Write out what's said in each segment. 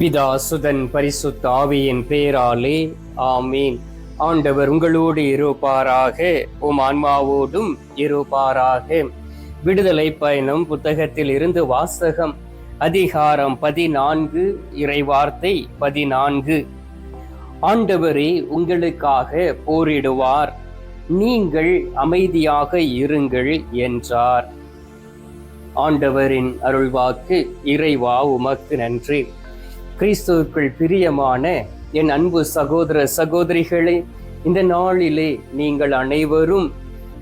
பிதா சுதன் பரிசுத்த ஆவியின் பேராலே ஆமீன். ஆண்டவர் உங்களோடு இருப்பாராக உம் ஆன்மாவோடும் இருப்பாராக. விடுதலை பயணம் புத்தகத்தில் இருந்து வாசகம் அதிகாரம் பதினான்கு இறைவார்த்தை பதினான்கு. ஆண்டவரே உங்களுக்காக போரிடுவார். நீங்கள் அமைதியாக இருங்கள் என்றார். ஆண்டவரின் அருள்வாக்கு இறைவா உமக்கு நன்றி. கிறிஸ்துவுக்குள் பிரியமான என் அன்பு சகோதர சகோதரிகளே இந்த நாளிலே நீங்கள் அனைவரும்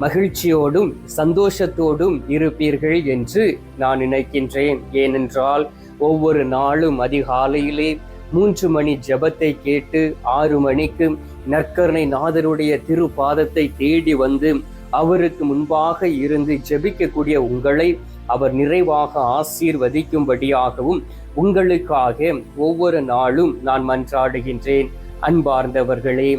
மகிழ்ச்சியோடும் சந்தோஷத்தோடும் இருப்பீர்கள் என்று நான் நினைக்கின்றேன். ஏனென்றால் ஒவ்வொரு நாளும் அதிகாலையிலே மூன்று மணி ஜெபத்தை கேட்டு ஆறு மணிக்கு நற்கரணை நாதருடைய திருப்பாதத்தை தேடி வந்து அவருக்கு முன்பாக இருந்து ஜெபிக்கக்கூடிய உங்களை அவர் நிறைவாக ஆசீர்வதிக்கும்படியாகவும் உங்களுக்காக ஒவ்வொரு நாளும் நான் மன்றாடுகின்றேன். அன்பார்ந்தவர்களே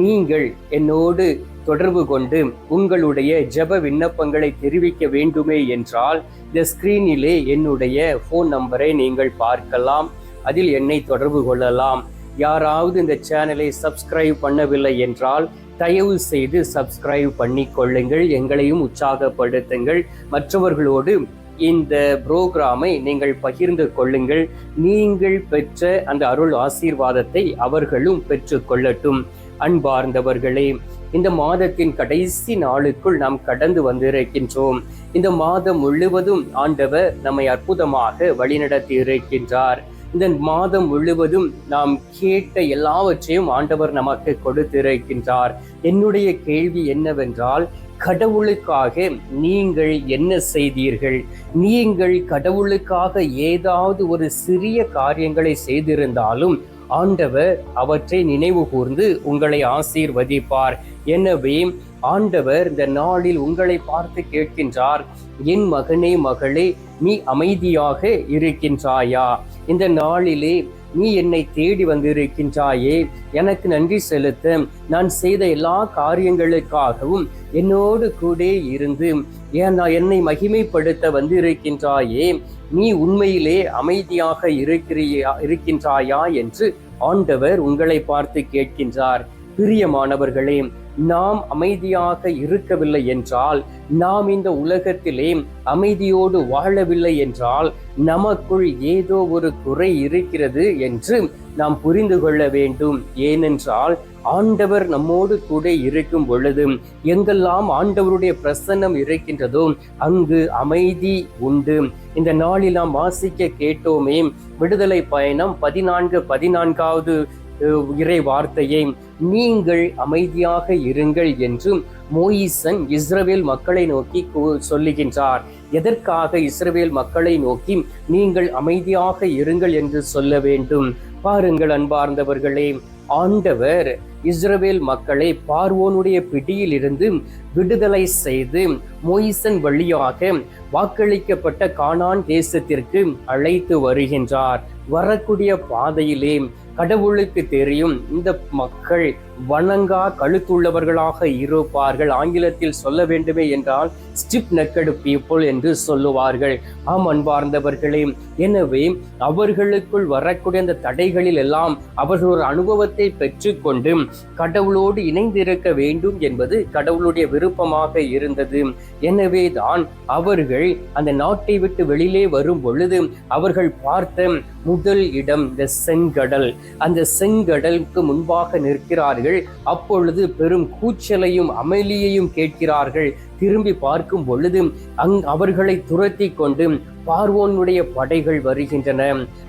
நீங்கள் என்னோடு தொடர்பு கொண்டு உங்களுடைய ஜெப விண்ணப்பங்களை தெரிவிக்க வேண்டுமே என்றால் இந்த ஸ்கிரீனிலே என்னுடைய ஃபோன் நம்பரை நீங்கள் பார்க்கலாம். அதில் என்னை தொடர்பு கொள்ளலாம். யாராவது இந்த சேனலை சப்ஸ்கிரைப் பண்ணவில்லை என்றால் தயவு செய்து சப்ஸ்கிரைப் பண்ணி கொள்ளுங்கள் எங்களையும் உற்சாகப்படுத்துங்கள். மற்றவர்களோடு இந்த புரோகிராமை நீங்கள் பகிர்ந்து கொள்ளுங்கள். நீங்கள் பெற்ற அந்த அருள் ஆசீர்வாதத்தை அவர்களும் பெற்று கொள்ளட்டும். அன்பார்ந்தவர்களே இந்த மாதத்தின் கடைசி நாளுக்குள் நாம் கடந்து வந்திருக்கின்றோம். இந்த மாதம் முழுவதும் ஆண்டவர் நம்மை அற்புதமாக வழிநடத்தி இருக்கின்றார். இந்த மாதம் முழுவதும் நாம் கேட்ட எல்லாவற்றையும் ஆண்டவர் நமக்கு கொடுத்திருக்கின்றார். என்னுடைய கேள்வி என்னவென்றால் கடவுளுக்காக நீங்கள் என்ன செய்தீர்கள்? நீங்கள் கடவுளுக்காக ஏதாவது ஒரு சிறிய காரியங்களை செய்திருந்தாலும் ஆண்டவர் அவற்றை நினைவு கூர்ந்து உங்களை ஆசீர்வதிப்பார். எனவே ஆண்டவர் இந்த நாளில் உங்களை பார்த்து கேட்கின்றார் என் மகனே மகளே நீ அமைதியாக இருக்கின்றாயா? இந்த நாளிலே நீ என்னை தேடி வந்திருக்கின்றாயே. எனக்கு நன்றி செலுத்த. நான் செய்த எல்லா காரியங்களுக்காகவும் என்னோடு கூட இருந்து. ஏன் நான் என்னை மகிமைப்படுத்த வந்திருக்கின்றாயே? நீ உண்மையிலே அமைதியாக இருக்கிறியா இருக்கின்றாயா என்று ஆண்டவர் உங்களை பார்த்து கேட்கின்றார். பிரியமானவர்களே நாம் அமைதியாக இருக்கவில்லை என்றால் நாம் இந்த உலகத்திலே அமைதியோடு வாழவில்லை என்றால் நமக்குள் ஏதோ ஒரு குறை இருக்கிறது என்று நாம் புரிந்து கொள்ள வேண்டும். ஏனென்றால் ஆண்டவர் நம்மோடு கூட இருக்கும் பொழுது எங்கெல்லாம் ஆண்டவருடைய பிரசன்னம் இருக்கின்றதோ அங்கு அமைதி உண்டு. இந்த நாளில் நாம் வாசிக்க கேட்டோமே விடுதலை பயணம் பதினான்கு பதினான்காவது இறை வார்த்தையை நீங்கள் அமைதியாக இருங்கள் என்றும் மோயிசன் இஸ்ரவேல் மக்களை நோக்கி சொல்லுகின்றார். எதற்காக இஸ்ரவேல் மக்களை நோக்கி நீங்கள் அமைதியாக இருங்கள் என்று சொல்ல வேண்டும். பாருங்கள் அன்பார்ந்தவர்களே ஆண்டவர் இஸ்ரவேல் மக்களை பார்வோனுடைய பிடியில் இருந்து விடுதலை செய்து மொய்சன் வழியாக வாக்களிக்கப்பட்ட கானான் தேசத்திற்கு அழைத்து வருகின்றார். வரக்கூடிய பாதையிலே கடவுளுக்கு தெரியும். இந்த மக்கள் வணங்கா கழுத்துள்ளவர்களாக இருப்பார்கள். ஆங்கிலத்தில் சொல்ல வேண்டுமே என்றால் ஸ்டிப் நெக்கடு பீப்புள் என்று சொல்லுவார்கள். ஆம் அன்பார்ந்தவர்களே எனவே அவர்களுக்குள் வரக்கூடிய அந்த தடைகளில் எல்லாம் அவர்கள் ஒரு அனுபவத்தை பெற்றுக்கொண்டு கடவுளோடு இணைந்திருக்க வேண்டும் என்பது கடவுளுடைய விருப்பமாக இருந்தது. எனவே தான் அவர்கள் அந்த நாட்டை விட்டு வெளியிலே வரும் பொழுது அவர்கள் பார்த்த முதல் இடம் இந்த செங்கடல். அந்த செங்கடலுக்கு முன்பாக நிற்கிறார்கள். அப்பொழுது பெரும் கூச்சலையும் அமளியையும் கேட்கிறார்கள். திரும்பி பார்க்கும் பொழுது அங் அவர்களை துரத்தி கொண்டு பார்வோனுடைய படைகள் வருகின்றன.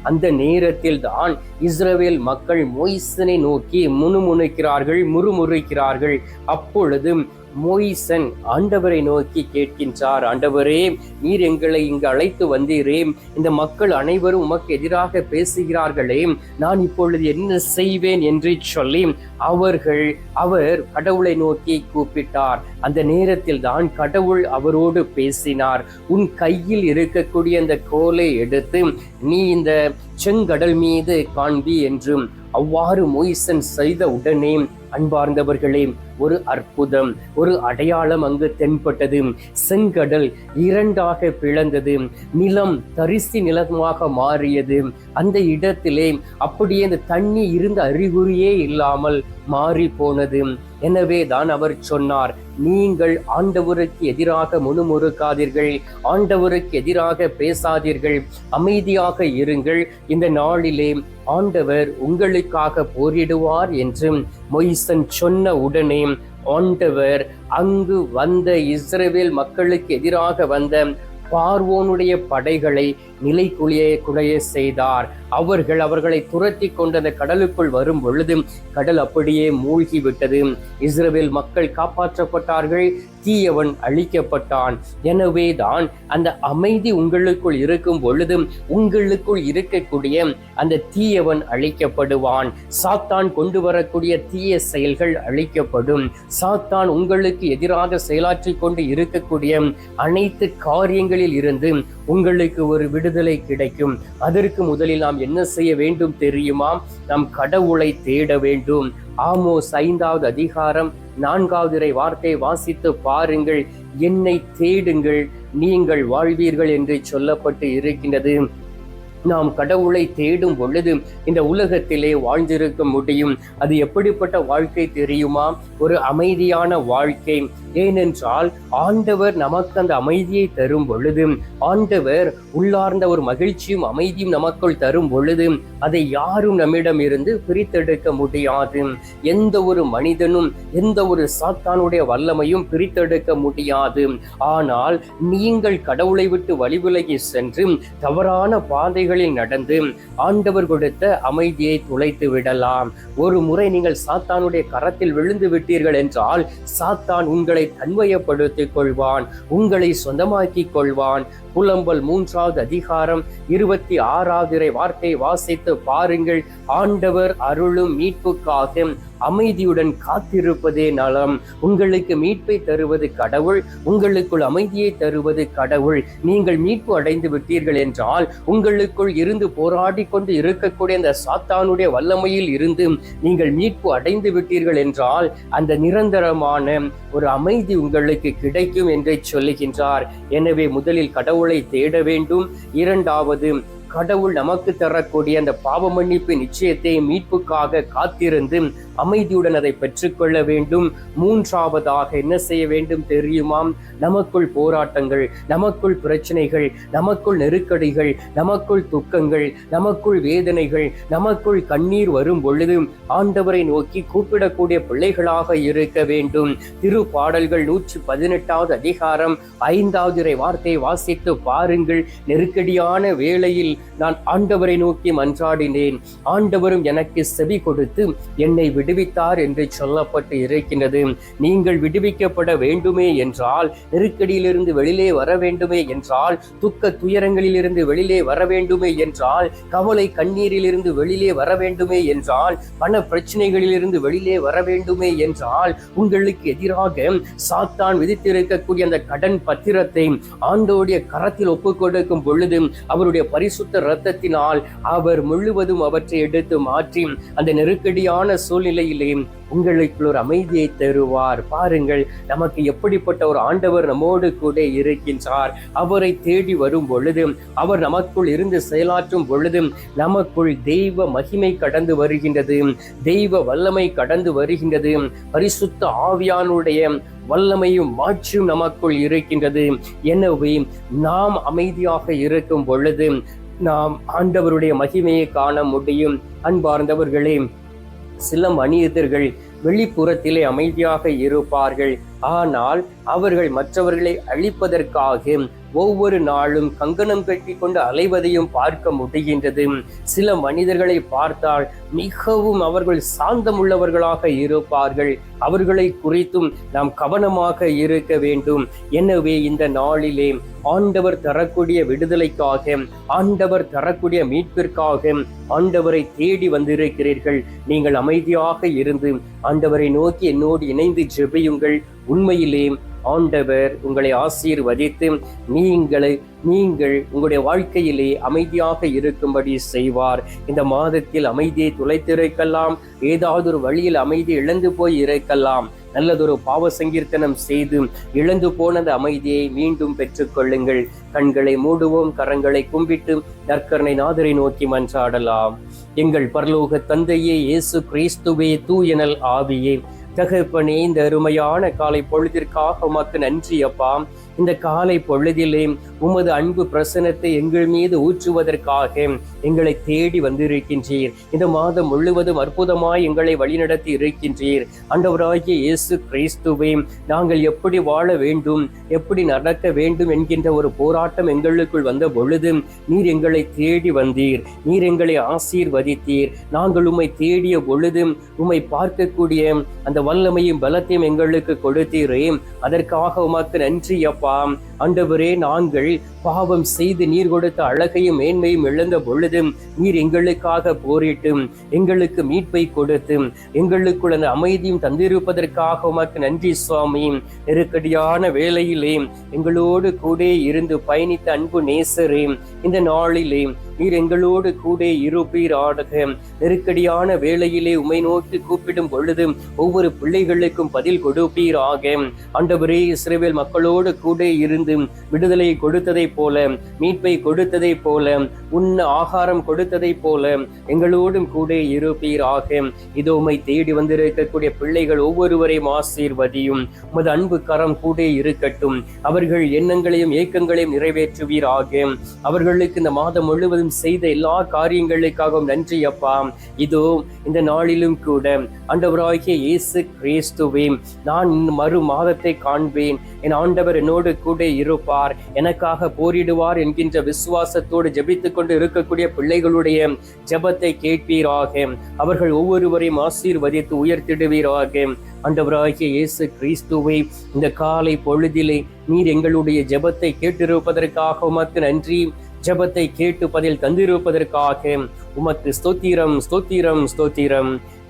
அந்த நேரத்தில் தான் இஸ்ரவேல் மக்கள் மொய்சனை நோக்கி முணுமுணுக்கிறார்கள் முறுமுறுக்கிறார்கள். அப்பொழுது மோயிசன் ஆண்டவரை நோக்கி கேட்கின்றார் ஆண்டவரே நீர் எங்களை இங்கு அழைத்து வந்தீரே இந்த மக்கள் அனைவரும் உமக்கு எதிராக பேசுகிறார்களே. நான் இப்பொழுது என்ன செய்வேன்? என்று சொல்லி அவர்கள் அவர் கடவுளை நோக்கி கூப்பிட்டார். அந்த நேரத்தில் தான் கடவுள் அவரோடு பேசினார். உன் கையில் இருக்கக்கூடிய அந்த கோலை எடுத்து நீ இந்த செங்கடல் மீது காண்பி என்றும் அவ்வாறு மொய்சன் செய்த உடனே அன்பார்ந்தவர்களே ஒரு அற்புதம் ஒரு அடையாளம் அங்கு தென்பட்டது. செங்கடல் இரண்டாக பிளந்தது. நிலம் தரிசி நிலமாக மாறியது. அந்த இடத்திலே அப்படியே அந்த தண்ணி இருந்த அறிகுறியே இல்லாமல் மாறி போனது. எனவே தான் அவர் சொன்னார் நீங்கள் ஆண்டவருக்கு எதிராக முணுமுறுக்காதீர்கள் ஆண்டவருக்கு எதிராக பேசாதீர்கள் அமைதியாக இருங்கள். இந்த நாளிலே ஆண்டவர் உங்களுக்காக போரிடுவார் என்று மொய்சன் சொன்ன உடனே ஆண்டவர் அங்கு வந்த இஸ்ரேவேல் மக்களுக்கு எதிராக வந்த பார்வோனுடைய படைகளை நிலைக்குழிய குலைய செய்தார். அவர்கள் அவர்களை துரத்தி கொண்டு அந்த கடலுக்குள் வரும் பொழுது கடல் அப்படியே மூழ்கி விட்டது. இஸ்ரேல் மக்கள் காப்பாற்றப்பட்டார்கள் தீயவன் அழிக்கப்பட்டான். எனவே தான் அந்த அமைதி உங்களுக்குள் இருக்கும் பொழுது உங்களுக்குள் இருக்கக்கூடிய அந்த தீயவன் அழிக்கப்படுவான். சாத்தான் கொண்டு வரக்கூடிய தீய செயல்கள் அழிக்கப்படும். சாத்தான் உங்களுக்கு எதிராக செயலாற்றி கொண்டு இருக்கக்கூடிய அனைத்து காரியங்களில் இருந்து உங்களுக்கு ஒரு விடுதலை கிடைக்கும். அதற்கு முதலில் நாம் என்ன செய்ய வேண்டும் தெரியுமா? நாம் கடவுளை தேட வேண்டும். ஆமோஸ் ஐந்தாவது அதிகாரம் நான்காவது இறை வார்த்தை வாசித்து பாருங்கள். என்னை தேடுங்கள். நீங்கள் வாழ்வீர்கள் என்று சொல்லப்பட்டு இருக்கின்றது. நாம் கடவுளை தேடும் பொழுது இந்த உலகத்திலே வாழ்ந்திருக்க முடியும். அது எப்படிப்பட்ட வாழ்க்கை தெரியுமா? ஒரு அமைதியான வாழ்க்கை. ஏனென்றால் ஆண்டவர் நமக்கு அந்த அமைதியை தரும் பொழுது ஆண்டவர் உள்ளார்ந்த ஒரு மகிழ்ச்சியும் அமைதியும் நமக்குள் தரும் பொழுது அதை யாரும் நம்மிடம் இருந்து பிரித்தெடுக்க முடியாது. எந்த ஒரு மனிதனும் எந்த ஒரு சாத்தானுடைய வல்லமையும் பிரித்தெடுக்க முடியாது. ஆனால் நீங்கள் கடவுளை விட்டு வழிவிலகி சென்று தவறான வழிகளில் நடந்து ஆண்டவர் கொடுத்த அமைதியை துளைத்து விடலாம். ஒரு முறை நீங்கள் சாத்தானுடைய கரத்தில் விழுந்து விட்டீர்கள் என்றால் சாத்தான் உங்களை தன்வயப்படுத்திக் கொள்வான் உங்களை சொந்தமாக்கிக் கொள்வான். புலம்பல் மூன்றாவது அதிகாரம் இருபத்தி ஆறாவது வார்த்தை வாசித்து பாருங்கள். ஆண்டவர் அருளும் மீட்புக்காக அமைதியுடன் காத்திருப்பதே நலம். உங்களுக்கு மீட்பை தருவது கடவுள் உங்களுக்குள் அமைதியை தருவது கடவுள். நீங்கள் மீட்பு அடைந்து விட்டீர்கள் என்றால் உங்களுக்குள் இருந்து போராடி கொண்டு இருக்கக்கூடிய அந்த சாத்தானுடைய வல்லமையில் இருந்து நீங்கள் மீட்பு அடைந்து விட்டீர்கள் என்றால் அந்த நிரந்தரமான ஒரு அமைதி உங்களுக்கு கிடைக்கும் என்று சொல்லுகின்றார். எனவே முதலில் கடவுள் தேட வேண்டும். இரண்டாவது கடவுள் நமக்கு தரக்கூடிய அந்த பாவ மன்னிப்பு நிச்சயத்தை மீட்புக்காக காத்திருந்து அமைதியுடன் அதை பெற்றுக்கொள்ள வேண்டும். மூன்றாவதாக என்ன செய்ய வேண்டும் தெரியுமாம்? நமக்குள் போராட்டங்கள் நமக்குள் பிரச்சனைகள் நமக்குள் நெருக்கடிகள் நமக்குள் துக்கங்கள் நமக்குள் வேதனைகள் நமக்குள் கண்ணீர் வரும் பொழுது ஆண்டவரை நோக்கி கூப்பிடக்கூடிய பிள்ளைகளாக இருக்க வேண்டும். திரு பாடல்கள் நூற்றி பதினெட்டாவது அதிகாரம் ஐந்தாவது வார்த்தை வாசித்து பாருங்கள். நெருக்கடியான வேளையில் நான் ஆண்டவரை நோக்கி மன்றாடினேன். ஆண்டவரும் எனக்கு செவி கொடுத்து என்னை விடுவித்தார் என்று சொல்லப்பட்டு இருக்கின்றது. நீங்கள் விடுவிக்கப்பட வேண்டுமே என்றால் நெருக்கடியிலிருந்து வெளியிலே வர வேண்டுமே என்றால் துக்க துயரங்களிலிருந்து வெளியிலே வர வேண்டுமே என்றால் கவலை கண்ணீரிலிருந்து வெளியிலே வர வேண்டுமே என்றால் பண பிரச்சனைகளிலிருந்து வெளியிலே வர வேண்டுமே என்றால் உங்களுக்கு எதிராக சாத்தான் விதித்திருக்கக்கூடிய அந்த கடன் பத்திரத்தை ஆண்டோடைய கரத்தில் ஒப்புக் கொடுக்கும் பொழுது அவருடைய பரிசுத்த இரத்தத்தினால் அவர் முழுவதும் அவற்றை எடுத்து மாற்றி அந்த நெருக்கடியான சூழ்நிலையிலே உங்களுக்கு ஒரு அமைதியை தருவார். பாருங்கள் நமக்கு எப்படிப்பட்ட ஒரு ஆண்டவர் நம்மோடு கூட இருக்கின்றார். அவரை தேடி வரும் பொழுது அவர் நமக்குள் இருந்து செயலாற்றும் பொழுது நமக்குள் தெய்வ மகிமை கடந்து வருகின்றது. தெய்வ வல்லமை கடந்து வருகின்றது. பரிசுத்த ஆவியானுடைய வல்லமையும் மாற்றும் நமக்குள் இருக்கின்றது. எனவே நாம் அமைதியாக இருக்கும் பொழுது நாம் ஆண்டவருடைய மகிமையை காண முடியும். அன்பார்ந்தவர்களே சில மனிதர்கள் வெளிப்புறத்திலே அமைதியாக இருப்பார்கள். ஆனால் அவர்கள் மற்றவர்களை அழிப்பதற்காக ஒவ்வொரு நாளும் கங்கணம் கட்டி கொண்டு அலைவதையும் பார்க்க முடிகின்றது. சில மனிதர்களை பார்த்தால் மிகவும் அவர்கள் சாந்தமுள்ளவர்களாக இருப்பார்கள். அவர்களை குறித்தும் நாம் கவனமாக இருக்க வேண்டும். எனவே இந்த நாளிலே ஆண்டவர் தரக்கூடிய விடுதலைக்காக ஆண்டவர் தரக்கூடிய மீட்பிற்காக ஆண்டவரை தேடி வந்திருக்கிறீர்கள். நீங்கள் அமைதியாக இருந்து ஆண்டவரை நோக்கி என்னோடு இணைந்து ஜெபியுங்கள். உண்மையிலே ஆண்டவர் உங்களை ஆசீர்வதித்து நீங்களை நீங்கள் உங்களுடைய வாழ்க்கையிலே அமைதியாக இருக்கும்படி செய்வார். இந்த மாதத்தில் அமைதியை துளைத்திருக்கலாம். ஏதாவது ஒரு வழியில் அமைதி இழந்து போய் இருக்கலாம். நல்லதொரு பாவ சங்கீர்த்தனம் செய்து இழந்து போனது அமைதியை மீண்டும் பெற்றுக்கொள்ளுங்கள் கண்களை மூடுவோம் கரங்களை கும்பிட்டு நற்கரணை நாதரை நோக்கி மன்றாடலாம். எங்கள் பரலோக தந்தையே இயேசு கிறிஸ்துவே தூயனல் ஆவியே. தகப்பனே இந்த அருமையான காலை பொழுதிற்காக உமக்கு நன்றி அப்பா. இந்த காலை பொழுதிலே உமது அன்பு பிரசனத்தை எங்கள் மீது ஊற்றுவதற்காக எங்களை தேடி வந்திருக்கின்றீர். இந்த மாதம் முழுவதும் அற்புதமாய் எங்களை வழிநடத்தி இருக்கின்றீர். அண்டவராகிய இயேசு கிறிஸ்துவே நாங்கள் எப்படி வாழ வேண்டும் எப்படி நடக்க வேண்டும் என்கின்ற ஒரு போராட்டம் எங்களுக்குள் வந்த பொழுது நீர் எங்களை தேடி வந்தீர். நீர் எங்களை ஆசீர்வதித்தீர். நாங்கள் உம்மை தேடிய பொழுது உம்மை பார்க்கக்கூடிய அந்த வல்லமையும் பலத்தையும் எங்களுக்கு கொடுத்தீரே. அதற்காக உமக்கு நன்றி அப்பா. ஆண்டவரே நாங்கள் பாவம் செய்து நீர் கொடுத்த அழகையும் மேன்மையும் இழந்த பொழுதும் நீர் எங்களுக்காக போரிட்டும் எங்களுக்கு மீட்பை கொடுத்தும் எங்களுக்குள்ள அமைதியும் தந்திருப்பதற்காக உமக்கு நன்றி சுவாமி. நெருக்கடியான வேலையிலே எங்களோடு கூட இருந்து பயணித்த அன்பு நேசரே இந்த நாளிலே நீர் எங்களோடு கூட இருப்பீராக. நெருக்கடியான வேளையிலே உமை நோக்கி கூப்பிடும் பொழுது ஒவ்வொரு பிள்ளைகளுக்கும் பதில் கொடுப்பீராக. ஆண்டவரே இஸ்ரேவேல் மக்களோடு கூட கூட இருந்து விடுதலை கொடுத்ததை போல மீட்பை கொடுத்ததை போல உண்ண ஆகாரம் கொடுத்ததை போல எங்களோடும் கூட இருப்பீராக. இதோ உமை தேடி வந்திருக்கக்கூடிய பிள்ளைகள் ஒவ்வொருவரையும் ஆசீர்வதியும். உமது அன்பு கரம் கூட இருக்கட்டும். அவர்கள் எண்ணங்களையும் ஏக்கங்களையும் நிறைவேற்றுவீராக. அவர்களுக்கு இந்த மாதம் முழுவதும் செய்த எல்லா காரியங்களுக்காகவும் நன்றி அப்பா. இதோ இந்த நாளிலும் கூட ஆண்டவராகிய இயேசு கிறிஸ்துவே நான் மறு மாதத்தை காண்பேன். என் ஆண்டவர் என்னோடு என்னோடு கூட இருப்பார். எனக்காக போரிடுவார் என்கின்ற விசுவாசத்தோடு ஜெபித்துக் கொண்டு இருக்கக்கூடிய பிள்ளைகளுடைய ஜெபத்தை கேட்பீராக. அவர்கள் ஒவ்வொருவரையும் ஆசீர்வதித்து உயர்த்திடுவீராக. ஆண்டவராகிய இயேசு கிறிஸ்துவை இந்த காலை பொழுதிலே நீர் எங்களுடைய ஜெபத்தை கேட்டிருப்பதற்காக உமக்கு நன்றி. ஜெபத்தை கேட்டு பதில் தந்திருப்பதற்காக உமக்கு ஸ்தோத்திரம் ஸ்தோத்திரம் ஸ்தோத்திரம்.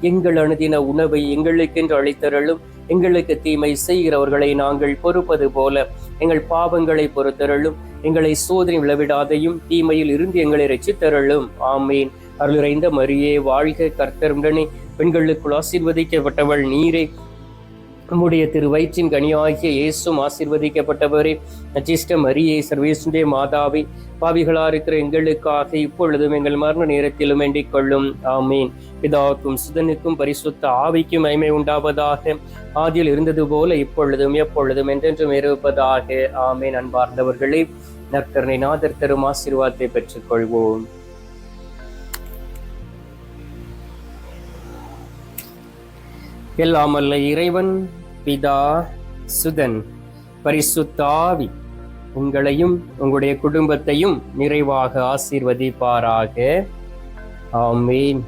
எங்கள் அணுதின உணவை எங்களுக்கென்று அழைத்தருளும் எங்களுக்கு தீமை செய்கிறவர்களை நாங்கள் பொறுப்பது போல எங்கள் பாவங்களை பொறுத்தருளும் எங்களை சோதனை விளவிடாதையும் தீமையில் இருந்து எங்களை ரசித்தருளும் ஆமீன். அருளிறைந்த மரியே வாழ்க கர்த்தருடனே பெண்களுக்குள் ஆசீர்வதிக்கப்பட்டவள் நீரே. நம்முடைய திரு வயிற்றின் கனியாகிய இயேசும் ஆசிர்வதிக்கப்பட்டவரே நச்சிஷ்ட மரியே சர்வேசுடைய மாதாவி பாவிகளா இருக்கிற எங்களுக்காக இப்பொழுதும் எங்கள் மரண நேரத்திலும் வேண்டிக் கொள்ளும். ஆமீன். பிதாவுக்கும் சுதனுக்கும் பரிசுத்த ஆவிக்கும் மைமை உண்டாவதாக. ஆதியில் இருந்தது போல இப்பொழுதும் எப்பொழுதும் என்றென்றும் இருப்பதாக. ஆமீன். அன்பார்ந்தவர்களே நற்கருணை நாதர் தரும் ஆசீர்வாதத்தை பெற்றுக்கொள்வோம். எல்லாமல்ல இறைவன் பிதா சுதன். பரிசுத்தாவி உங்களையும் உங்களுடைய குடும்பத்தையும் நிறைவாக ஆசீர்வதிப்பாராக. ஆமீன்.